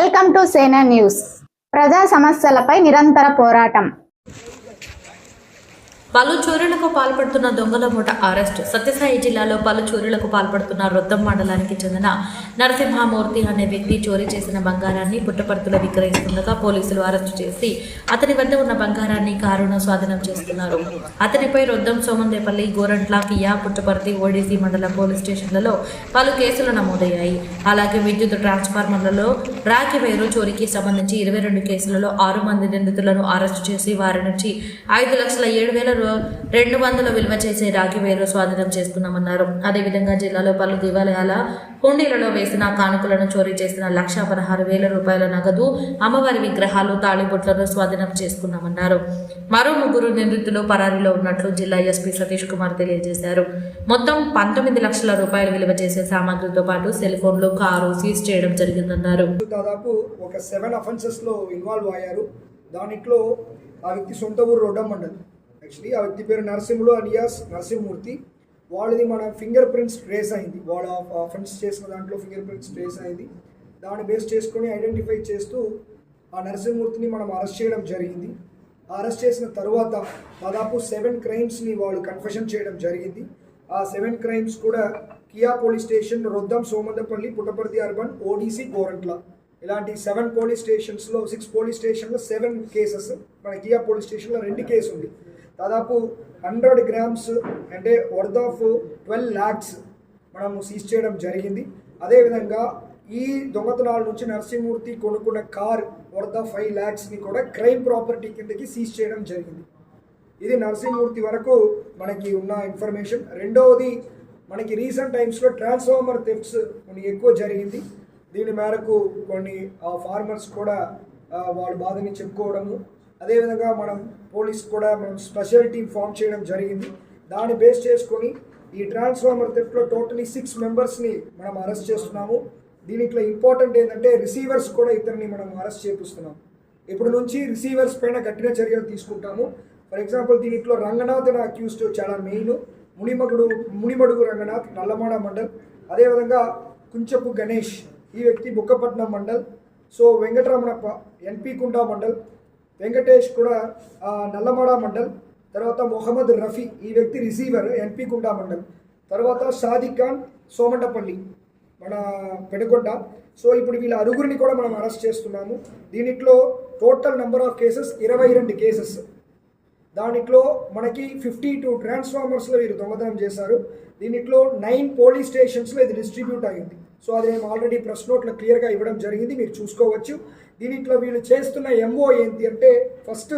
Welcome to సేనా news. ప్రజా సమస్యలపై నిరంతర పోరాటం. పలు చోరులకు పాల్పడుతున్న దొంగల మూట అరెస్ట్. సత్యసాయి జిల్లాలో పలు చోరీలకు పాల్పడుతున్న రొద్దం మండలానికి చెందిన నరసింహమూర్తి అనే వ్యక్తి చోరీ చేసిన బంగారాన్ని పుట్టపర్తులు విక్రయిస్తుండగా పోలీసులు అరెస్టు చేసి అతని వద్ద ఉన్న బంగారాన్ని కారును స్వాధీనం చేస్తున్నారు అతనిపై రొద్దం సోమందేపల్లి గోరంట్ల కియా పుట్టపర్తి ఓడిసి మండల పోలీస్ స్టేషన్లలో పలు కేసులు నమోదయ్యాయి. అలాగే విద్యుత్ ట్రాన్స్ఫార్మర్లలో రాగి వైరు చోరీకి సంబంధించి ఇరవై రెండు కేసులలో ఆరు మంది నిందితులను అరెస్టు చేసి వారి నుంచి ఐదు లక్షల ఏడు వేల రెండు వందల విలువ చేసే రాగి వేరు స్వాధీనం చేసుకున్నామన్నారు. అదేవిధంగా జిల్లాలో పలు దేవాలయాల హుండీలలో వేసిన కానుకలను చోరీ చేసిన లక్ష పదహారు వేల రూపాయల నగదు అమ్మవారి విగ్రహాలు తాళిబొట్లను స్వాధీనం చేసుకున్నామన్నారు. మరో ముగ్గురు నిందితులు పరారీలో ఉన్నట్లు జిల్లా ఎస్పీ సతీష్ కుమార్ తెలియజేశారు. మొత్తం పంతొమ్మిది లక్షల రూపాయలు విలువ చేసే సామాగ్రితో పాటు సెల్ ఫోన్లు కారు సీజ్ చేయడం జరిగిందన్నారు. దాదాపు ఒక సెవెన్ అఫెన్సెస్లో ఇన్వాల్వ్ అయ్యారు. దానిట్లో ఆ వ్యక్తి సొంత ఊరు రోడ్డం మండల్ యాక్చువల్లీ ఆ వ్యక్తి పేరు నరసింహుడు అలియాస్ నరసింహమూర్తి. వాళ్ళది మన ఫింగర్ ప్రింట్స్ ట్రేస్ అయింది. వాళ్ళ ఫ్రెండ్స్ చేసిన దాంట్లో ఫింగర్ ప్రింట్స్ ట్రేస్ అయింది. దాన్ని బేస్ చేసుకొని ఐడెంటిఫై చేస్తూ ఆ నరసింహమూర్తిని మనం అరెస్ట్ చేయడం జరిగింది. అరెస్ట్ చేసిన తర్వాత దాదాపు సెవెన్ క్రైమ్స్ని వాళ్ళు కన్ఫెషన్ చేయడం జరిగింది. ఆ సెవెన్ క్రైమ్స్ కూడా Kia police station Roddam Somandapalli Puttaparthi urban ODC Gorantla. ఇలాంటి సెవెన్ పోలీస్ స్టేషన్స్లో సిక్స్ పోలీస్ స్టేషన్లో సెవెన్ కేసెస్ మన కియా పోలీస్ స్టేషన్లో రెండు కేసు ఉంది దాదాపు హండ్రెడ్ గ్రామ్స్ అంటే వర్త్ ఆఫ్ ట్వెల్వ్ ల్యాక్స్ మనము సీజ్ చేయడం జరిగింది. అదేవిధంగా ఈ దొంగతనాల నుంచి నరసింహమూర్తి కొనుక్కున్న కార్ వర్త్ ఆఫ్ ఫైవ్ ల్యాక్స్ని కూడా క్రైమ్ ప్రాపర్టీ కిందకి సీజ్ చేయడం జరిగింది. ఇది నరసింహమూర్తి వరకు మనకి ఉన్న ఇన్ఫర్మేషన్ రెండవది మనకి రీసెంట్ టైమ్స్లో ట్రాన్స్ఫార్మర్ థెఫ్ట్స్ కొన్ని ఎక్కువ జరిగింది. దీని మేరకు కొన్ని ఫార్మర్స్ కూడా వాళ్ళ బాధని చెప్పుకోవడము అదేవిధంగా మనం పోలీస్ కూడా మనం స్పెషల్ టీం ఫామ్ చేయడం జరిగింది. దాన్ని బేస్ చేసుకొని ఈ ట్రాన్స్ఫార్మర్ థెఫ్ట్లో టోటలీ సిక్స్ మెంబర్స్ని మనం అరెస్ట్ చేస్తున్నాము. దీనిట్లో ఇంపార్టెంట్ ఏంటంటే రిసీవర్స్ కూడా ఇతరుని మనం అరెస్ట్ చేపిస్తున్నాం. ఇప్పుడు నుంచి రిసీవర్స్ పైన కఠిన చర్యలు తీసుకుంటాము. ఫర్ ఎగ్జాంపుల్ దీనిట్లో రంగనాథ్ అనే అక్యూస్డ్ చాలా మెయిన్. మునిమగుడు మునిమడుగు రంగనాథ్ నల్లమాడ మండల్. అదేవిధంగా కుంచపు గణేష్ ఈ వ్యక్తి Bukkapatnam mandal. So Venkataramanappa NP Kunta mandal. Venkatesh కూడా నల్లమడ నల్లమాడ మండల్ తర్వాత మొహమ్మద్ రఫీ ఈ వ్యక్తి రిసీవర్ ఎన్పి గుండా మండల్. తర్వాత షాదిక్ ఖాన్ సోమండపల్లి మన పెనుకొండ సో ఇప్పుడు వీళ్ళ అరుగురిని కూడా మనం అరెస్ట్ చేస్తున్నాము. దీనిట్లో టోటల్ నెంబర్ ఆఫ్ కేసెస్ ఇరవై రెండు కేసెస్. దానిట్లో మనకి ఫిఫ్టీ టూ ట్రాన్స్ఫార్మర్స్లో వీరు దొంగతనం చేశారు. దీనిట్లో నైన్ పోలీస్ స్టేషన్స్లో ఇది డిస్ట్రిబ్యూట్ అయింది సో అది మేము ఆల్రెడీ ప్రెస్ నోట్లో క్లియర్గా ఇవ్వడం జరిగింది. మీరు చూసుకోవచ్చు. దీనిట్లో వీళ్ళు చేస్తున్న ఎంఓ ఏంటి అంటే ఫస్ట్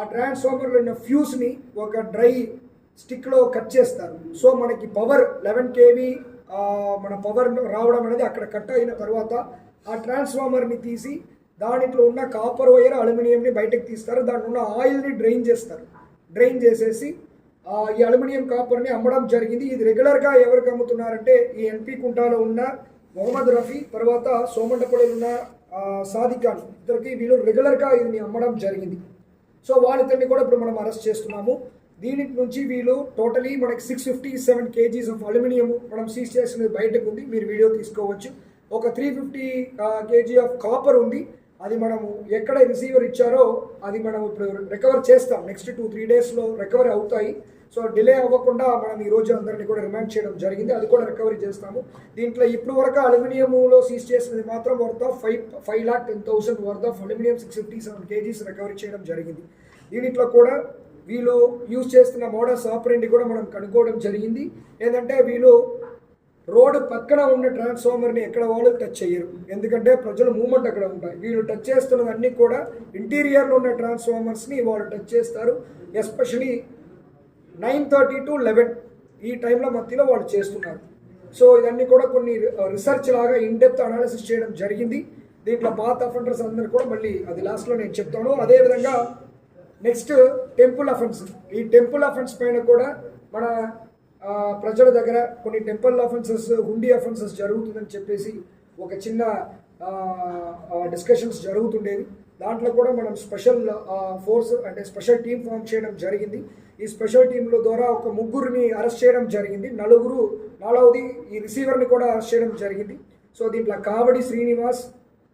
ఆ ట్రాన్స్ఫార్మర్లో ఉన్న ఫ్యూస్ని ఒక డ్రై స్టిక్లో కట్ చేస్తారు. సో మనకి పవర్ లెవెన్ కేవీ మన పవర్ రావడం అనేది అక్కడ కట్ అయిన తర్వాత ఆ ట్రాన్స్ఫార్మర్ని తీసి దాంట్లో ఉన్న కాపర్ వైర్ అల్యూమినియంని బయటకు తీస్తారు. దాంట్లో ఉన్న ఆయిల్ని డ్రైన్ చేస్తారు. డ్రైన్ చేసేసి ఈ అల్యూమినియం కాపర్ని అమ్మడం జరిగింది. ఇది రెగ్యులర్గా ఎవరికి అమ్ముతున్నారంటే ఈ ఎన్పి కుంటాలో ఉన్న మొహమ్మద్ రఫీ తర్వాత సోమండపల్లిలో ఉన్న సాదిఖాన్ ఇద్దరికి వీళ్ళు రెగ్యులర్గా ఇది అమ్మడం జరిగింది. సో వాళ్ళిద్దరిని కూడా ఇప్పుడు మనం అరెస్ట్ చేస్తున్నాము. దీని నుంచి వీళ్ళు టోటలీ మనకి six fifty seven KGs of aluminium మనం సీజ్ చేసినది బయటకు ఉంది. మీరు వీడియో తీసుకోవచ్చు. ఒక three fifty KG of copper ఉంది. అది మనము ఎక్కడ రిసీవర్ ఇచ్చారో అది మనం ఇప్పుడు రికవర్ చేస్తాం. నెక్స్ట్ టూ త్రీ డేస్లో రికవరీ అవుతాయి. సో డిలే అవ్వకుండా మనం ఈ రోజు అందరినీ కూడా రిమాండ్ చేయడం జరిగింది. అది కూడా రికవరీ చేస్తాము. దీంట్లో ఇప్పుడు వరకు అల్యూమినియంలో సీజ్ చేసినది మాత్రం worth of five five lakh ten thousand worth of aluminium six fifty seven KGs recovery చేయడం జరిగింది. దీనిట్లో కూడా వీళ్ళు యూజ్ చేస్తున్న మోడల్స్ ఆపరేంటి కూడా మనం కనుక్కోవడం జరిగింది. ఏంటంటే వీళ్ళు రోడ్డు పక్కన ఉన్న ట్రాన్స్ఫార్మర్ని ఎక్కడ వాళ్ళు టచ్ చేయరు. ఎందుకంటే ప్రజల మూమెంట్ అక్కడ ఉంటాయి. వీళ్ళు టచ్ చేస్తున్నవన్నీ కూడా ఇంటీరియర్లో ఉన్న ట్రాన్స్ఫార్మర్స్ని వాళ్ళు టచ్ చేస్తారు. Especially nine thirty to eleven ఈ టైంలో మధ్యలో వాళ్ళు చేస్తున్నారు. సో ఇవన్నీ కూడా కొన్ని రీసెర్చ్ లాగా ఇన్డెప్త్ అనాలిసిస్ చేయడం జరిగింది. దీంట్లో పాత అఫెండర్స్ అందరు కూడా మళ్ళీ అది లాస్ట్లో నేను చెప్తాను. అదేవిధంగా నెక్స్ట్ టెంపుల్ అఫెన్స్ ఈ టెంపుల్ అఫెన్స్ పైన కూడా మన ప్రజల దగ్గర కొన్ని టెంపుల్ అఫెన్సెస్ హుండీ అఫెన్సెస్ జరుగుతుందని చెప్పేసి ఒక చిన్న డిస్కషన్స్ జరుగుతుండేది దాంట్లో కూడా మనం స్పెషల్ ఫోర్స్ అంటే స్పెషల్ టీం ఫామ్ చేయడం జరిగింది. ఈ స్పెషల్ టీంల ద్వారా ఒక ముగ్గురిని అరెస్ట్ చేయడం జరిగింది. నలుగురు నాలుగవది ఈ రిసీవర్ని కూడా అరెస్ట్ చేయడం జరిగింది. సో దీంట్లో కావడి శ్రీనివాస్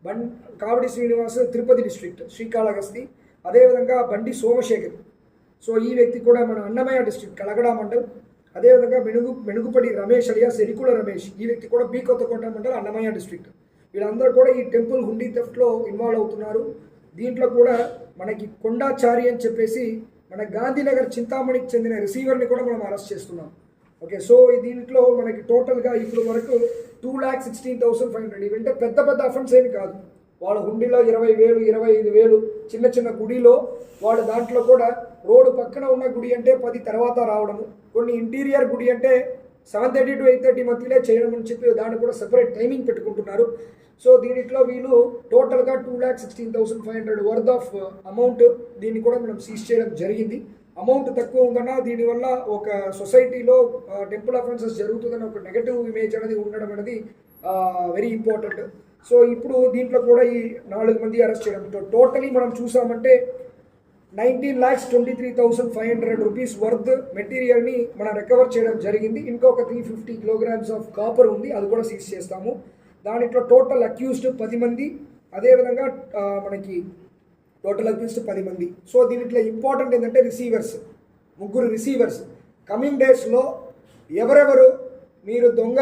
బం కావడి శ్రీనివాస్ తిరుపతి డిస్ట్రిక్ట్ శ్రీకాళహస్తి. అదేవిధంగా బండి సోమశేఖర్. సో ఈ వ్యక్తి కూడా మన అన్నమయ్య డిస్ట్రిక్ట్ కలగడ మండల్. అదేవిధంగా మెనుగు మెనుగుపడి రమేష్ అలియా సెరికుల రమేష్ ఈ వ్యక్తి కూడా బీ కొత్తకోట మండలం అన్నమయ్య డిస్ట్రిక్ట్ వీళ్ళందరూ కూడా ఈ టెంపుల్ హుండీ థెఫ్ట్లో ఇన్వాల్వ్ అవుతున్నారు. దీంట్లో కూడా మనకి కొండాచారి అని చెప్పేసి మన గాంధీనగర్ చింతామణికి చెందిన రిసీవర్ని కూడా మనం అరెస్ట్ చేస్తున్నాం. ఓకే సో దీంట్లో మనకి టోటల్గా ఇప్పుడు వరకు two lakh sixteen thousand five hundred ఇవంటే పెద్ద పెద్ద అఫెన్స్ ఏమి కాదు. వాళ్ళ హుండీలో ఇరవై వేలు ఇరవై ఐదు వేలు చిన్న చిన్న గుడిలో వాళ్ళ దాంట్లో కూడా రోడ్డు పక్కన ఉన్న గుడి అంటే పది తర్వాత రావడము. కొన్ని ఇంటీరియర్ గుడి అంటే seven thirty to eight thirty మధ్యలో చేయడం అని చెప్పి దాన్ని కూడా సెపరేట్ టైమింగ్ పెట్టుకుంటున్నారు. సో దీనిట్లో వీళ్ళు టోటల్గా two lakh sixteen thousand five hundred worth of amount దీన్ని కూడా మనం సీజ్ చేయడం జరిగింది. అమౌంట్ తక్కువ ఉందన్నా దీనివల్ల ఒక సొసైటీలో టెంపుల్ అఫెన్సెస్ జరుగుతుందని ఒక నెగటివ్ ఇమేజ్ అనేది ఉండడం అనేది వెరీ ఇంపార్టెంట్. సో ఇప్పుడు దీంట్లో కూడా ఈ నాలుగు మంది అరెస్ట్ చేయడం. టోటలీ మనం చూసామంటే nineteen lakhs twenty three thousand five hundred rupees worth మెటీరియల్ని మనం రికవర్ చేయడం జరిగింది. ఇంకొక three fifty kilograms of copper ఉంది. అది కూడా సీజ్ చేస్తాము. దాంట్లో టోటల్ అక్యూస్డ్ పది మంది. అదేవిధంగా మనకి టోటల్ అక్యూస్డ్ పది మంది. సో దీంట్లో ఇంపార్టెంట్ ఏంటంటే రిసీవర్స్ ముగ్గురు రిసీవర్స్ కమింగ్ డేస్లో ఎవరెవరు మీరు దొంగ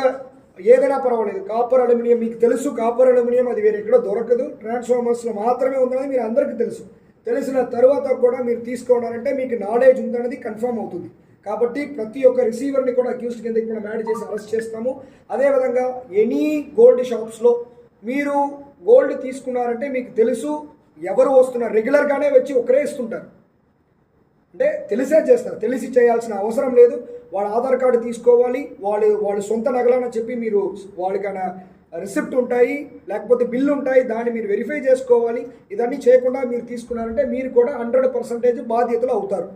ఏదైనా పర్వాలేదు. కాపర్ అల్యూమినియం మీకు తెలుసు. కాపర్ అల్యూమినియం అది వేరే ఎక్కడో దొరకదు. ట్రాన్స్ఫార్మర్స్లో మాత్రమే ఉందని మీరు అందరికీ తెలుసు. తెలిసిన తర్వాత కూడా మీరు తీసుకోవడాలంటే మీకు నాలెడ్జ్ ఉందనేది కన్ఫర్మ్ అవుతుంది. కాబట్టి ప్రతి ఒక్క రిసీవర్ని కూడా అక్యూస్డ్ కిందకి కూడా యాడ్ చేసి అరెస్ట్ చేస్తాము. అదేవిధంగా ఎనీ గోల్డ్ షాప్స్లో మీరు గోల్డ్ తీసుకున్నారంటే మీకు తెలుసు ఎవరు వస్తున్నారు? రెగ్యులర్గానే వచ్చి ఒకరే ఇస్తుంటారు. అంటే తెలిసే చేస్తారు. తెలిసి చేయాల్సిన అవసరం లేదు. వాళ్ళ ఆధార్ కార్డు తీసుకోవాలి. వాళ్ళు వాళ్ళు సొంత నగలని చెప్పి మీరు వాళ్ళకైనా రిసిప్ట్ ఉంటాయి లేకపోతే బిల్లు ఉంటాయి దాన్ని మీరు వెరిఫై చేసుకోవాలి. ఇదన్నీ చేయకుండా మీరు తీసుకున్నారంటే మీరు కూడా హండ్రెడ్ పర్సెంటేజ్ బాధ్యతలు అవుతారు.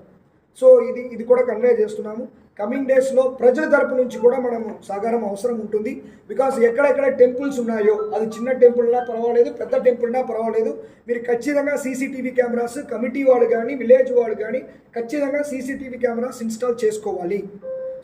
సో ఇది ఇది కూడా కన్వే చేస్తున్నాము. కమింగ్ డేస్లో ప్రజల తరపు నుంచి కూడా మనము సహకారం అవసరం ఉంటుంది. బికాస్ ఎక్కడెక్కడ టెంపుల్స్ ఉన్నాయో అది చిన్న టెంపుల్నా పర్వాలేదు పెద్ద టెంపుల్నా పర్వాలేదు. మీరు ఖచ్చితంగా సీసీటీవీ కెమెరాస్ కమిటీ వాళ్ళు కానీ విలేజ్ వాళ్ళు కానీ ఖచ్చితంగా సీసీటీవీ కెమెరాస్ ఇన్స్టాల్ చేసుకోవాలి.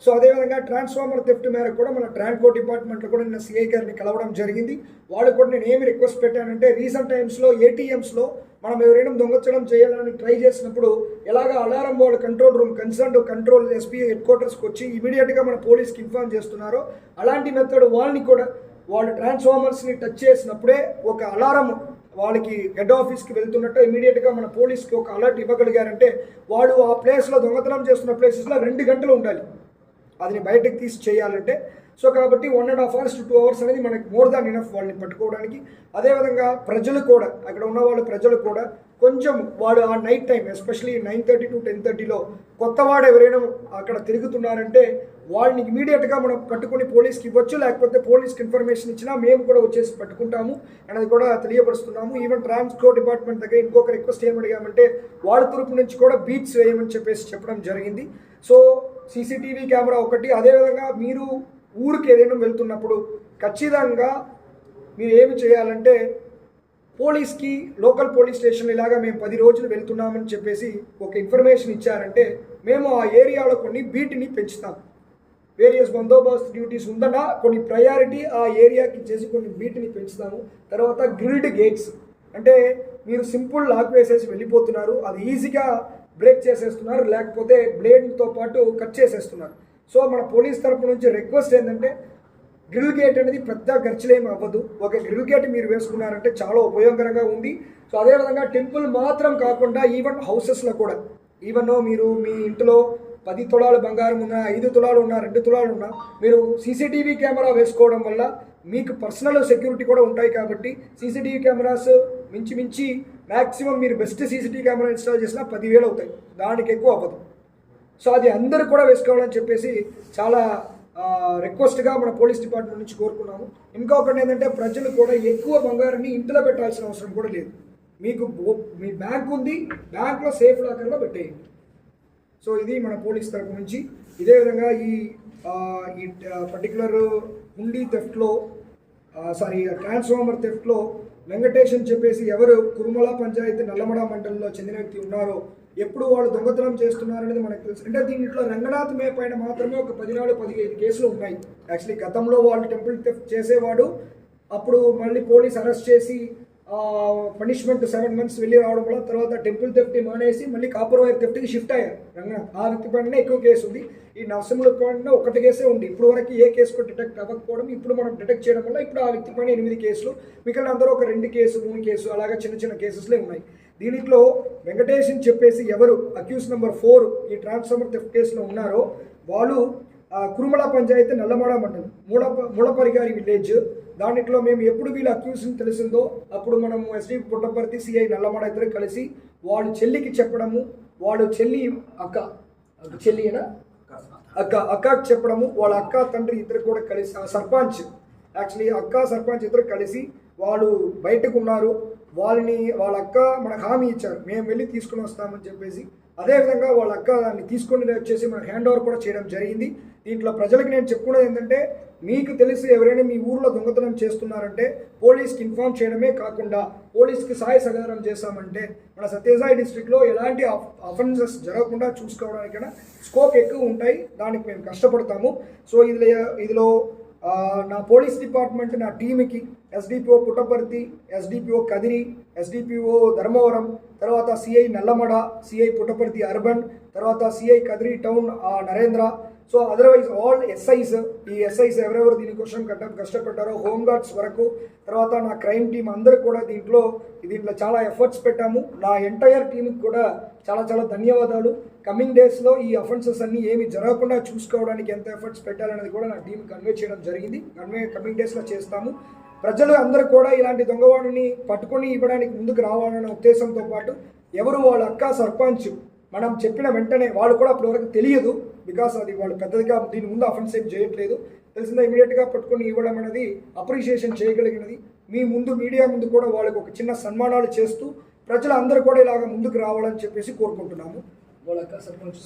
సో అదేవిధంగా ట్రాన్స్ఫార్మర్ థెఫ్ట్ మేరకు కూడా మన ట్రాన్స్కో డిపార్ట్మెంట్లో కూడా నిన్న సిఐ గారిని కలవడం జరిగింది. వాళ్ళు కూడా నేను ఏమి రిక్వెస్ట్ పెట్టానంటే రీసెంట్ టైమ్స్లో ఏటీఎంస్లో మనం ఎవరైనా దొంగతనం చేయాలని ట్రై చేసినప్పుడు ఎలాగ అలారం వాళ్ళు control room concern control SP head క్వార్టర్స్కి వచ్చి ఇమీడియట్గా మన పోలీస్కి ఇన్ఫార్మ్ చేస్తున్నారో అలాంటి మెథడ్ వాళ్ళని కూడా వాళ్ళు ట్రాన్స్ఫార్మర్స్ని టచ్ చేసినప్పుడే ఒక అలారం వాళ్ళకి హెడ్ ఆఫీస్కి వెళ్తున్నట్టు ఇమీడియట్గా మన పోలీస్కి ఒక అలర్ట్ ఇవ్వగలిగారంటే వాళ్ళు ఆ ప్లేస్లో దొంగతనం చేస్తున్న ప్లేసెస్లో రెండు గంటలు ఉండాలి. అది బయటకు తీసి చేయాలంటే సో కాబట్టి one and half hours to two hours అనేది మనకి మోర్ దాన్ ఇనఫ్ వాళ్ళని పట్టుకోవడానికి. అదేవిధంగా ప్రజలు కూడా అక్కడ ఉన్న వాళ్ళు ప్రజలు కూడా కొంచెం వాడు ఆ night time especially nine thirty to ten థర్టీలో కొత్త వాడు ఎవరైనా అక్కడ తిరుగుతున్నారంటే వాళ్ళని ఇమీడియట్గా మనం పట్టుకొని పోలీస్కి ఇవ్వచ్చు లేకపోతే పోలీస్కి ఇన్ఫర్మేషన్ ఇచ్చినా మేము కూడా వచ్చేసి పట్టుకుంటాము. అనేది కూడా తెలియపరుస్తున్నాము. ఈవెన్ ట్రాన్స్పోర్ట్ డిపార్ట్మెంట్ దగ్గర ఇంకొక రిక్వెస్ట్ ఏమడిగామంటే అడిగామంటే వాళ్ళ తరపు నుంచి కూడా బీట్స్ వేయమని చెప్పేసి చెప్పడం జరిగింది. సో సీసీటీవీ కెమెరా ఒకటి. అదేవిధంగా మీరు ఊరికి ఏదైనా వెళ్తున్నప్పుడు ఖచ్చితంగా మీరు ఏమి చేయాలంటే పోలీస్కి లోకల్ పోలీస్ స్టేషన్ ఇలాగా మేము పది రోజులు వెళ్తున్నామని చెప్పేసి ఒక ఇన్ఫర్మేషన్ ఇచ్చారంటే మేము ఆ ఏరియాలో కొన్ని బీట్ని పెంచుతాం. వేరియస్ బందోబస్తు డ్యూటీస్ ఉందన్నా కొన్ని ప్రయారిటీ ఆ ఏరియాకి ఇచ్చేసి కొన్ని బీట్ని పెంచుతాము. తర్వాత గ్రిల్డ్ గేట్స్. అంటే మీరు సింపుల్ లాక్ వేసేసి వెళ్ళిపోతున్నారు. అది ఈజీగా బ్రేక్ చేసేస్తున్నారు లేకపోతే బ్లేడ్తో పాటు కట్ చేసేస్తున్నారు. సో మన పోలీస్ తరపు నుంచి రిక్వెస్ట్ ఏంటంటే గ్రిల్ గేట్ అనేది పెద్ద ఖర్చులేమి అవ్వదు. ఒక గ్రిల్ గేట్ మీరు వేసుకున్నారంటే చాలా ఉపయోగకరంగా ఉంది. సో అదేవిధంగా టెంపుల్ మాత్రం కాకుండా ఈవెన్ హౌసెస్లో కూడా. ఈవెన్ మీరు మీ ఇంట్లో పది తులాలు బంగారం ఉన్నా ఐదు తులాలు ఉన్నా రెండు తులాలు ఉన్నా మీరు సీసీటీవీ కెమెరా వేసుకోవడం వల్ల మీకు పర్సనల్ సెక్యూరిటీ కూడా ఉంటాయి కాబట్టి సీసీటీవీ కెమెరాస్ మించి మించి మ్యాక్సిమం మీరు బెస్ట్ సీసీటీవీ కెమెరా ఇన్స్టాల్ చేసినా పదివేలు అవుతాయి. దానికి ఎక్కువ అవ్వదు. సో అది అందరూ కూడా వేసుకోవాలని చెప్పేసి చాలా రిక్వెస్ట్గా మన పోలీస్ డిపార్ట్మెంట్ నుంచి కోరుకున్నాము. ఇంకొకటి ఏంటంటే ప్రజలు కూడా ఎక్కువ బంగారాన్ని ఇంట్లో పెట్టాల్సిన అవసరం కూడా లేదు. మీకు మీ బ్యాంక్ ఉంది బ్యాంక్లో సేఫ్ లాకర్లో పెట్టేయండి. సో ఇది మన పోలీస్ తరపు నుంచి. ఇదే విధంగా ఈ ఈ పర్టికులర్ హుండీ తెఫ్ట్లో సారీ ట్రాన్స్ఫార్మర్ తెఫ్ట్లో వెంకటేష్ అని చెప్పేసి ఎవరు కురుమల పంచాయతీ నల్లమడ మండలంలో చెందిన వ్యక్తి ఉన్నారో ఎప్పుడు వాళ్ళు దొంగతనం చేస్తున్నారనేది మనకు తెలుసు. అంటే దీంట్లో రంగనాథ్ మే పైన మాత్రమే ఒక పదినాలుగు పదిహేను కేసులు ఉన్నాయి. యాక్చువల్లీ గతంలో వాళ్ళు టెంపుల్ థెఫ్ట్ చేసేవాడు అప్పుడు మళ్ళీ పోలీస్ అరెస్ట్ చేసి పనిష్మెంట్ సెవెన్ మంత్స్ వెళ్ళి రావడం వల్ల తర్వాత టెంపుల్ థెఫ్ట్ మానేసి మళ్ళీ కాపర్ వైర్ థెఫ్ట్కి షిఫ్ట్ అయ్యారు. రంగనాథ్ ఆ వ్యక్తి పైన ఎక్కువ కేసు ఉంది. ఈ నరసింహుల పైన ఒకటి కేసే ఉంది. ఇప్పుడు వరకు ఏ కేసు కూడా డిటెక్ట్ అవ్వకపోవడం ఇప్పుడు మనం డిటెక్ట్ చేయడం వల్ల ఇప్పుడు ఆ వ్యక్తి పైన ఎనిమిది కేసులు మిగిలిన అందరూ ఒక రెండు కేసు మూడు కేసు అలాగా చిన్న చిన్న కేసెస్లే ఉన్నాయి. దీనిలో వెంకటేషన్ చెప్పేసి ఎవరు అక్యూస్ నెంబర్ ఫోర్ ఈ ట్రాన్స్ఫార్మర్ థెఫ్ట్ కేసులో ఉన్నారో వాళ్ళు కురుమల పంచాయతీ నల్లమడ మండలం మూడ మూడపరిగారి విలేజ్ దాంట్లో మేము ఎప్పుడు వీళ్ళ అక్యూస్ని తెలిసిందో అప్పుడు మనం ఎస్డీ పుట్టపర్తి సిఐ నల్లమడ ఇద్దరు కలిసి వాళ్ళు చెల్లికి చెప్పడము వాళ్ళు చెల్లి అక్క చెల్లినా అక్క అక్కకి చెప్పడము వాళ్ళ అక్క తండ్రి ఇద్దరు కూడా కలిసి ఆ సర్పంచ్ యాక్చువల్లీ అక్క సర్పంచ్ ఇద్దరు కలిసి వాళ్ళు బయటకు ఉన్నారు. వాళ్ళని వాళ్ళ అక్క మనకు హామీ ఇచ్చారు. మేము వెళ్ళి తీసుకుని వస్తామని చెప్పేసి అదేవిధంగా వాళ్ళ అక్క దాన్ని తీసుకొని వచ్చేసి మనకు హ్యాండ్ ఓవర్ కూడా చేయడం జరిగింది. దీంట్లో ప్రజలకు నేను చెప్పుకునేది ఏంటంటే మీకు తెలిసి ఎవరైనా మీ ఊర్లో దొంగతనం చేస్తున్నారంటే పోలీస్కి ఇన్ఫార్మ్ చేయడమే కాకుండా పోలీస్కి సహాయ సహకారం చేశామంటే మన సత్యసాయి డిస్టిక్లో ఎలాంటి అఫెన్సెస్ జరగకుండా చూసుకోవడానికైనా స్కోప్ ఎక్కువ ఉంటాయి. దానికి మేము కష్టపడతాము. సో ఇది ఇదిలో నా పోలీస్ డిపార్ట్మెంట్ నా టీంకి SDPO Puttaparthi SDPO Kadiri SDPO Dharmavaram తర్వాత CI Nallamada CI Puttaparthi urban తర్వాత సిఐ కదిరి టౌన్ ఆ, Narendra. So otherwise all SIs ఈ ఎస్ఐస్ ఎవరెవరు దీనికోసం కట్ట కష్టపడ్డారో హోమ్ గార్డ్స్ వరకు తర్వాత నా క్రైమ్ టీం అందరూ కూడా దీంట్లో దీంట్లో చాలా ఎఫర్ట్స్ పెట్టాము. నా ఎంటైర్ టీంకి కూడా చాలా చాలా ధన్యవాదాలు. కమింగ్ డేస్లో ఈ అఫెన్సెస్ అన్ని ఏమి జరగకుండా చూసుకోవడానికి ఎంత ఎఫర్ట్స్ పెట్టాలనేది కూడా నా టీం కన్వే చేయడం జరిగింది. కన్వే కమింగ్ డేస్లో చేస్తాము. ప్రజలు అందరూ కూడా ఇలాంటి దొంగవాడిని పట్టుకొని ఇవ్వడానికి ముందుకు రావాలనే ఉద్దేశంతో పాటు ఎవరు వాళ్ళ అక్క సర్పంచ్ మనం చెప్పిన వెంటనే వాళ్ళు కూడా అప్పటివరకు తెలియదు బికాస్ అది వాళ్ళు పెద్దదిగా దీని ముందు అఫెన్స్ ఏం చేయట్లేదు. తెలిసిందా ఇమీడియట్గా పట్టుకొని ఇవ్వడం అనేది అప్రిషియేషన్ చేయగలిగినది. మీ ముందు మీడియా ముందు కూడా వాళ్ళకి ఒక చిన్న సన్మానాలు చేస్తూ ప్రజలు అందరూ కూడా ఇలాగ ముందుకు రావాలని చెప్పేసి కోరుకుంటున్నాము. వాళ్ళ అక్క సర్పంచ్